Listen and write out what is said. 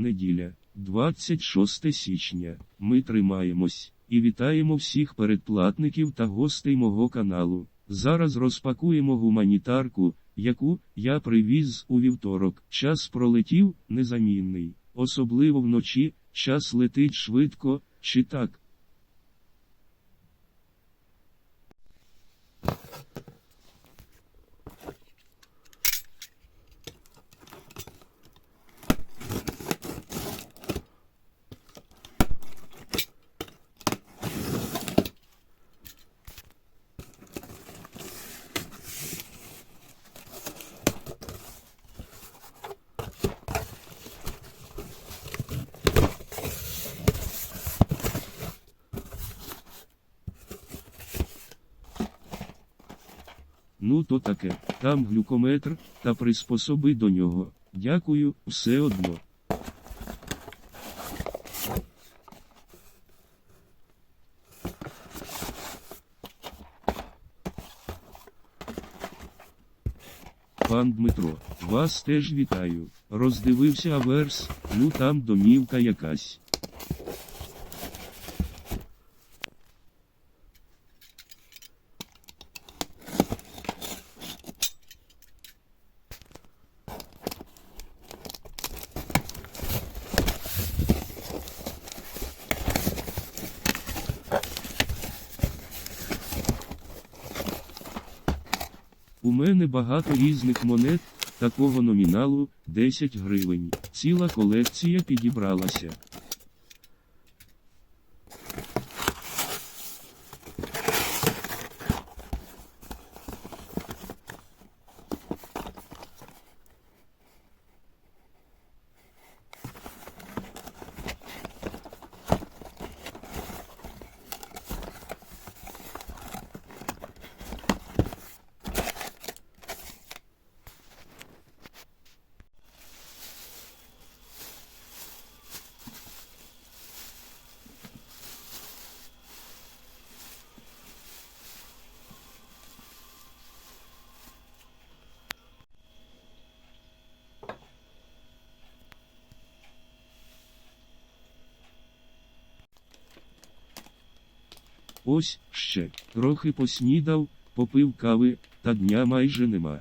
неділя, 26 січня. Ми тримаємось і вітаємо всіх передплатників та гостей мого каналу. Зараз розпакуємо гуманітарку, яку я привіз у вівторок. Час пролетів незамінний, особливо вночі, час летить швидко, чи так. Ну то таке, там глюкометр, та приспособи до нього. Дякую, все одно. Пан Дмитро, вас теж вітаю. Роздивився аверс, ну там домівка якась. У мене багато різних монет, такого номіналу 10 гривень. Ціла колекція підібралася. Ось ще трохи поснідав, попив кави, та дня майже нема.